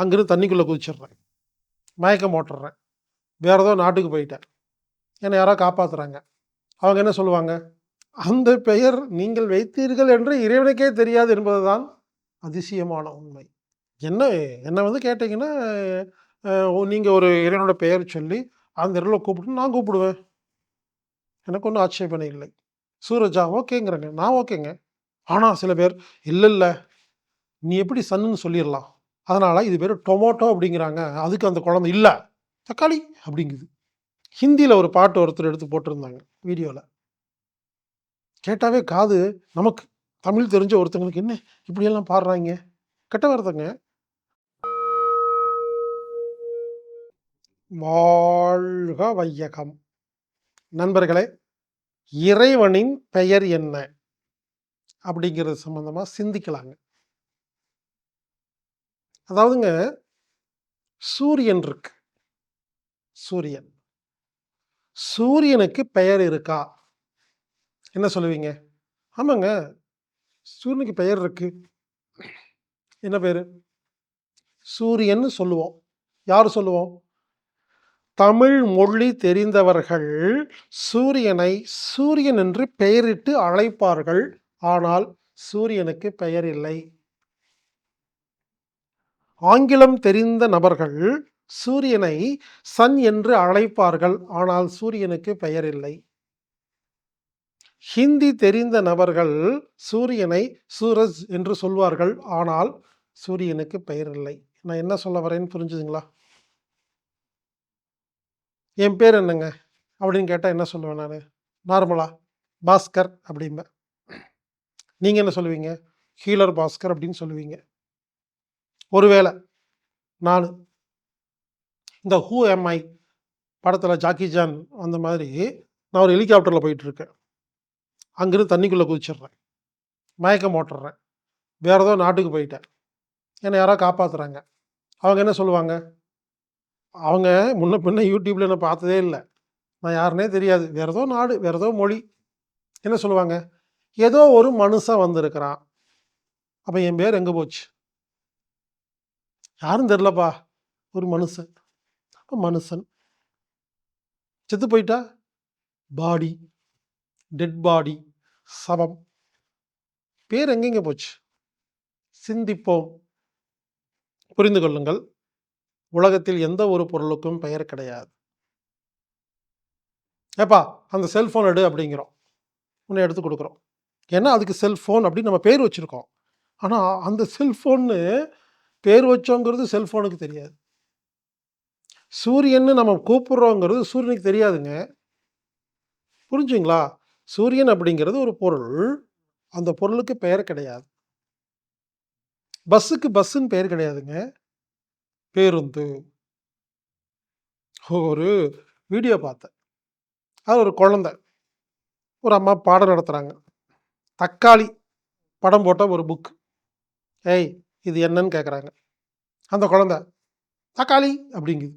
அங்கிருந்து தண்ணிக்குள்ளே குதிச்சிடுறேன். மயக்கம் போட்டுடுறேன். வேற ஏதோ நாட்டுக்கு போயிட்டேன். என்னை யாரோ காப்பாத்துறாங்க. அவங்க என்ன சொல்லுவாங்க? அந்த பெயர் நீங்கள் வைத்தீர்கள் என்று இறைவனுக்கே தெரியாது என்பதுதான் அதிசயமான உண்மை. என்ன என்னை வந்து கேட்டிங்கன்னா நீங்கள் ஒரு இறைவனோட பெயர் சொல்லி அந்த இடத்துல கூப்பிட்டு நான் கூப்பிடுவேன். எனக்கு ஒன்றும் ஆட்சேபனை இல்லை. சூரஜா ஓகேங்கிறேங்க. நான் ஓகேங்க. ஆனால் சில பேர் இல்லை இல்லை. நீ எப்படி சன்னுன்னு சொல்லிடலாம். அதனால் இது பேர் டொமோட்டோ அப்படிங்கிறாங்க. அதுக்கு அந்த குழந்தை இல்லை. தக்காளி அப்படிங்குது. ஹிந்தியில் ஒரு பாட்டு ஒருத்தர் எடுத்து போட்டிருந்தாங்க வீடியோவில் கேட்டாவே காது நமக்கு. தமிழ் தெரிஞ்ச ஒருத்தங்களுக்கு என்ன இப்படியெல்லாம் பாடுறாங்க? கெட்ட வருதுங்க வாழ்க வையகம். நண்பர்களே இறைவனின் பெயர் என்ன? அப்படிங்கிறது சம்பந்தமாக சிந்திக்கலாங்க. அதாவதுங்க சூரியன் இருக்கு. சூரியன். சூரியனுக்கு பெயர் இருக்கா? என்ன சொல்லுவீங்க? ஆமாங்க சூரியனுக்கு பெயர் இருக்கு. என்ன பேர்? சூரியன் சொல்லுவோம். யார் சொல்லுவோம்? தமிழ் மொழி தெரிந்தவர்கள் சூரியனை சூரியன் என்று பெயரிட்டு அழைப்பார்கள். ஆனால் சூரியனுக்கு பெயர் இல்லை. ஆங்கிலம் தெரிந்த நபர்கள் சூரியனை சன் என்று அழைப்பார்கள் ஆனால் சூரியனுக்கு பெயர் இல்லை. ஹிந்தி தெரிந்த நபர்கள் சூரியனை சூரஜ் என்று சொல்வார்கள் ஆனால் சூரியனுக்கு பெயர் இல்லை. நான் என்ன சொல்ல வரேன்னு புரிஞ்சுதுங்களா? என் பேர் என்னங்க? அப்படின்னு கேட்டால் என்ன சொல்லுவேன் நான்? நார்மலா பாஸ்கர் அப்படிம்பேன். நீங்கள் என்ன சொல்லுவீங்க? ஹீலர் பாஸ்கர் அப்படின்னு சொல்லுவீங்க. ஒருவேளை நான் இந்த ஹூ எம்ஐ படத்தில் ஜாக்கி ஜான் அந்த மாதிரி நான் ஒரு ஹெலிகாப்டரில் போயிட்டுருக்கேன். அங்கிருந்து தண்ணிக்குள்ளே குதிச்சிடுறேன். மயக்கம் ஓட்டுறேன். வேற ஏதோ நாட்டுக்கு போயிட்டேன். என்னை யாரோ காப்பாற்றுறாங்க அவங்க என்ன சொல்லுவாங்க? அவங்க முன்ன பின்ன யூடியூப்பில் என்ன பார்த்ததே இல்லை. நான் யாருனே தெரியாது. வேறதோ நாடு வேறு ஏதோ மொழி. என்ன சொல்லுவாங்க? ஏதோ ஒரு மனுஷன் வந்திருக்கிறான். அப்போ என் பேர் எங்கே போச்சு? யாரும் தெரிலப்பா ஒரு மனுஷன். அப்போ மனுஷன். செத்து போயிட்டா? பாடி. Dead body. சவம். பேர் எங்கெங்க போச்சு? சிந்திப்போம். புரிந்து கொள்ளுங்கள். உலகத்தில் எந்த ஒரு பொருளுக்கும் பெயர் கிடையாது. ஏப்பா அந்த செல்ஃபோன் எடு அப்படிங்கிறோம். உன்னை எடுத்து கொடுக்குறோம். ஏன்னா அதுக்கு செல்ஃபோன் அப்படின்னு நம்ம பேர் வச்சுருக்கோம். ஆனால் அந்த செல்ஃபோன்னு பேர் வச்சோங்கிறது செல்ஃபோனுக்கு தெரியாது. சூரியன்னு நம்ம கூப்பிடுறோங்கிறது சூரியனுக்கு தெரியாதுங்க. புரிஞ்சுங்களா? சூரியன் அப்படிங்கிறது ஒரு பொருள். அந்த பொருளுக்கு பெயர் கிடையாது. பஸ்ஸுக்கு பஸ்ஸுன்னு பெயர் கிடையாதுங்க. பேருந்து. ஒரு வீடியோ பார்த்தேன். அது ஒரு குழந்தை. ஒரு அம்மா பாடம் நடத்துகிறாங்க தக்காளி படம் போட்ட ஒரு புக் ஏய் இது என்னன்னு கேட்குறாங்க அந்த குழந்த தக்காளி அப்படிங்குது.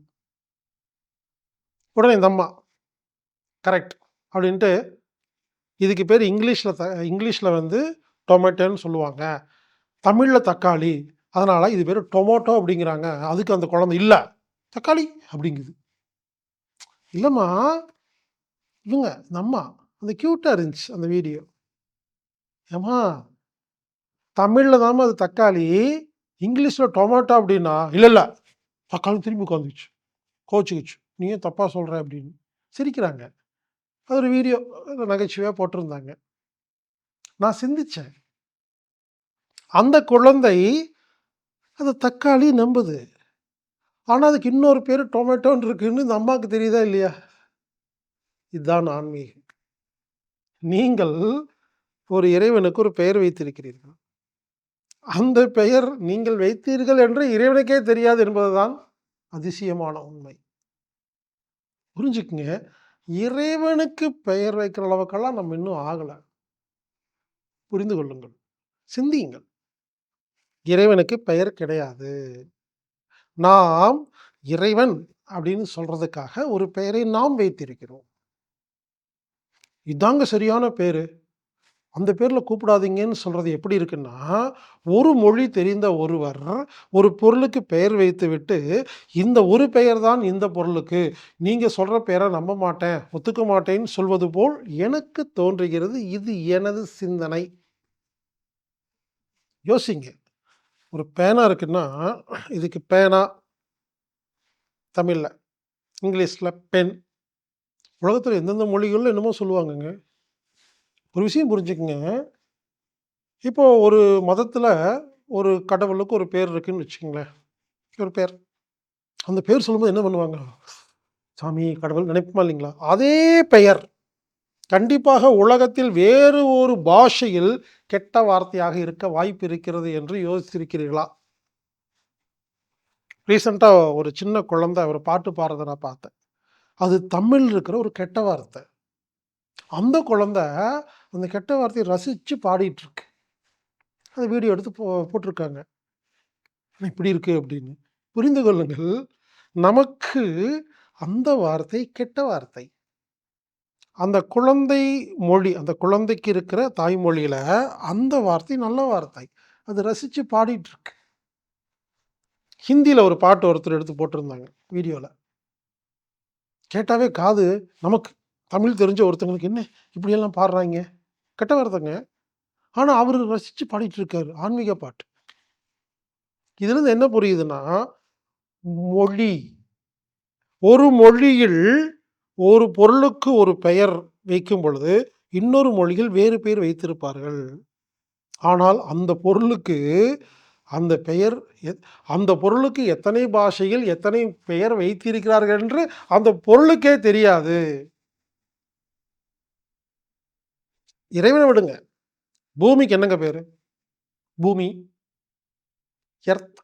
உடனே இந்த அம்மா கரெக்ட் அப்படின்ட்டு இதுக்கு பேர் இங்கிலீஷில் த இங்கிலீஷில் வந்து டொமேட்டோன்னு சொல்லுவாங்க. தமிழில் தக்காளி அதனால் இது பேர் டொமோட்டோ அப்படிங்கிறாங்க. அதுக்கு அந்த குழந்தை இல்லை தக்காளி அப்படிங்குது. இல்லைம்மா இவங்க இந்த அம்மா அந்த க்யூட்டாக இருந்துச்சு அந்த வீடியோ ஏம்மா தமிழில் தாம்மா அது தக்காளி இங்கிலீஷில் டொமேட்டோ அப்படின்னா இல்லை இல்லை. தக்காளி திரும்பி உட்காந்துச்சு கோச்சுக்குச்சு. நீ ஏன் தப்பாக சொல்கிற அப்படின்னு. சிரிக்கிறாங்க. அது ஒரு வீடியோ. நகைச்சுவையாக போட்டிருந்தாங்க. நான் சிந்திச்சேன். அந்த குழந்தை அது தக்காளி நம்புது. ஆனால் அதுக்கு இன்னொரு பேர் டொமேட்டோன்னு இருக்குன்னு இந்த அம்மாவுக்கு தெரியுதா இல்லையா? இதுதான் ஆன்மீகம். நீங்கள் ஒரு இறைவனுக்கு ஒரு பெயர் வைத்திருக்கிறீர்கள். அந்த பெயர் நீங்கள் வைத்தீர்கள் என்று இறைவனுக்கே தெரியாது என்பதுதான் அதிசயமான உண்மை. புரிஞ்சுக்குங்க. இறைவனுக்கு பெயர் வைக்கிற அளவுக்கெல்லாம் நம்ம இன்னும் ஆகலை. புரிந்து கொள்ளுங்கள். சிந்தியுங்கள். இறைவனுக்கு பெயர் கிடையாது. நாம் இறைவன் அப்படின்னு சொல்றதுக்காக ஒரு பெயரை நாம் வைத்திருக்கிறோம். இதாங்க சரியான பேரு. அந்த பேரில் கூப்பிடாதீங்கன்னு சொல்கிறது எப்படி இருக்குன்னா, ஒரு மொழி தெரிந்த ஒருவர் ஒரு பொருளுக்கு பெயர் வைத்துவிட்டு, இந்த ஒரு பெயர் தான் இந்த பொருளுக்கு. நீங்கள் சொல்கிற பெயரை நம்ப மாட்டேன், ஒத்துக்க மாட்டேன்னு சொல்வது போல் எனக்கு தோன்றுகிறது. இது எனது சிந்தனை. யோசிங்க. ஒரு பேனா இருக்குன்னா, இதுக்கு பேனா தமிழில் இங்கிலீஷில் பென். உலகத்தில் எந்தெந்த மொழிகளில் என்னமோ சொல்லுவாங்கங்க. ஒரு விஷயம் புரிஞ்சுக்கங்க. இப்போ ஒரு மதத்தில் ஒரு கடவுளுக்கு ஒரு பேர் இருக்குன்னு வச்சுக்கோங்களேன் ஒரு பேர். அந்த பேர் சொல்லும்போது என்ன பண்ணுவாங்க? சாமி, கடவுள் நினைப்போமா இல்லைங்களா? அதே பெயர் கண்டிப்பாக உலகத்தில் வேறு ஒரு பாஷையில் கெட்ட வார்த்தையாக இருக்க வாய்ப்பு இருக்கிறது என்று யோசித்திருக்கிறீர்களா? ரீசண்டாக ஒரு சின்ன குழந்தை ஒரு பாட்டு பாடுறத நான் பார்த்தேன். அது தமிழ் இருக்கிற ஒரு கெட்ட வார்த்தை. அந்த குழந்தை அந்த கெட்ட வார்த்தையை ரசித்து பாடிட்டுருக்கு அது வீடியோ எடுத்து போ போட்டிருக்காங்க. இப்படி இருக்குது அப்படின்னு. புரிந்து கொள்ளுங்கள். நமக்கு அந்த வார்த்தை கெட்ட வார்த்தை. அந்த குழந்தை மொழி, அந்த குழந்தைக்கு இருக்கிற தாய்மொழியில் அந்த வார்த்தை நல்ல வார்த்தை. அது ரசித்து பாடிட்டுருக்கு ஹிந்தியில் ஒரு பாட்டு ஒருத்தர் எடுத்து போட்டிருந்தாங்க வீடியோவில் கேட்டாவே காது நமக்கு தமிழ் தெரிஞ்ச ஒருத்தங்களுக்கு என்ன இப்படியெல்லாம் பாடுறாங்க கெட்ட வார்த்தைங்க. அவர் ரசித்து பாடிட்டு இருக்காரு. ஆன்மீக பாட்டு. இதுலேருந்து என்ன புரியுதுன்னா, மொழி. ஒரு மொழியில் ஒரு பொருளுக்கு ஒரு பெயர் வைக்கும் பொழுது, இன்னொரு மொழியில் வேறு பெயர் வைத்திருப்பார்கள். ஆனால் அந்த பொருளுக்கு அந்த பெயர் எத் அந்த பொருளுக்கு எத்தனை பாஷையில் எத்தனை பெயர் வைத்திருக்கிறார்கள் என்று அந்த பொருளுக்கே தெரியாது. இறைவனை விடுங்க. பூமிக்கு என்னங்க பேர் பூமி. எர்த்.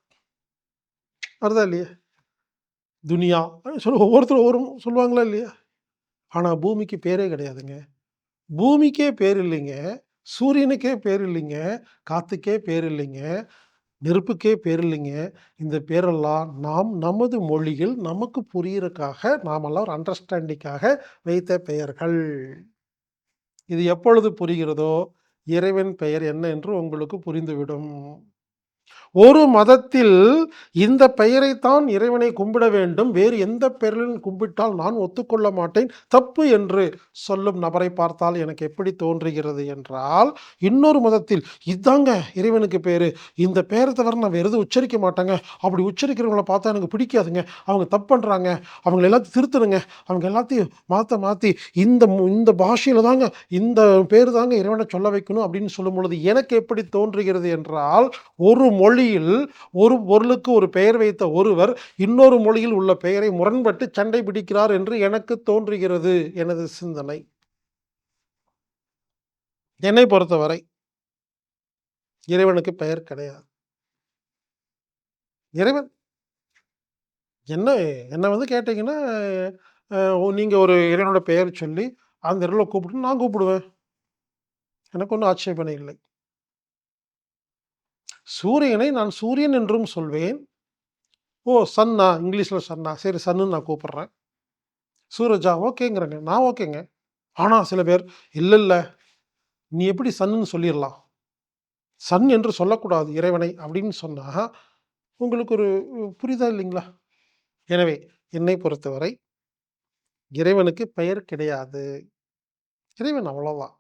வருதா இல்லையா? துனியா. சொல்லு ஒவ்வொருத்தரும் ஒவ்வொரு சொல்லுவாங்களா இல்லையா? ஆனால் பூமிக்கு பேரே கிடையாதுங்க. பூமிக்கே பேர் இல்லைங்க. சூரியனுக்கே பேர் இல்லைங்க. காற்றுக்கே பேர் இல்லைங்க. நெருப்புக்கே பேர் இல்லைங்க. இந்த பேரெல்லாம் நாம் நமது மொழியில் நமக்கு புரியறக்காக நாமெல்லாம் ஒரு அண்டர்ஸ்டாண்டிங்காக வைத்த பெயர்கள். இது எப்பொழுது புரிகிறதோ, இறைவன் பெயர் என்ன என்று உங்களுக்கு புரிந்துவிடும். ஒரு மதத்தில் இந்த பெயரைத்தான் இறைவனை கும்பிட வேண்டும். வேறு எந்த பெயரிலும் கும்பிட்டால் நான் ஒத்துக்கொள்ள மாட்டேன். தப்பு என்று சொல்லும் நபரை பார்த்தால் எனக்கு எப்படி தோன்றுகிறது என்றால், இன்னொரு மதத்தில் இதாங்க இறைவனுக்கு பேர் இந்த பேர தவிர நான் வேறு எதுவும் உச்சரிக்க மாட்டேங்க. அப்படி உச்சரிக்கிறவங்கள பார்த்தா எனக்கு பிடிக்காதுங்க. அவங்க தப்பு பண்ணுறாங்க அவங்களை எல்லாத்தையும் திருத்தணுங்க. அவங்க எல்லாத்தையும் மாற்ற மாற்றி இந்த மு இந்த பாஷையில் தாங்க இந்த பேர் தாங்க இறைவனை சொல்ல வைக்கணும் அப்படின்னு சொல்லும் பொழுது எனக்கு எப்படி தோன்றுகிறது என்றால், ஒரு மொழி மொழியில் ஒரு பொருளுக்கு ஒரு பெயர் வைத்த ஒருவர், இன்னொரு மொழியில் உள்ள பெயரை முரண்பட்டு சண்டை பிடிக்கிறார் என்று எனக்கு தோன்றுகிறது. எனது சிந்தனை. என்னை பொறுத்தவரை இறைவனுக்கு பெயர் கிடையாது. இறைவன் என்ன என்ன வந்து கேட்டீங்கன்னா, நீங்கள் ஒரு இறைவனோட பெயர் சொல்லி, அந்த இடத்துல கூப்பிட்டு நான் கூப்பிடுவேன். எனக்கு ஒன்றும் ஆட்சேபனை இல்லை. சூரியனை நான் சூரியன் என்றும் சொல்வேன். ஓ! சன்னா இங்கிலீஷில் சன்னா. சரி சன்னு நான் கூப்பிடுறேன். சூரஜா ஓகேங்கிறேங்க. நான் ஓகேங்க. ஆனால் சில பேர், இல்லை இல்லை நீ எப்படி சன்னுன்னு சொல்லிடலாம் சன் என்று சொல்லக்கூடாது இறைவனை அப்படின்னு சொன்னால் உங்களுக்கு ஒரு புரிதா இல்லைங்களா? எனவே என்னை பொறுத்தவரை இறைவனுக்கு பெயர் கிடையாது. இறைவன் அவ்வளோதான்.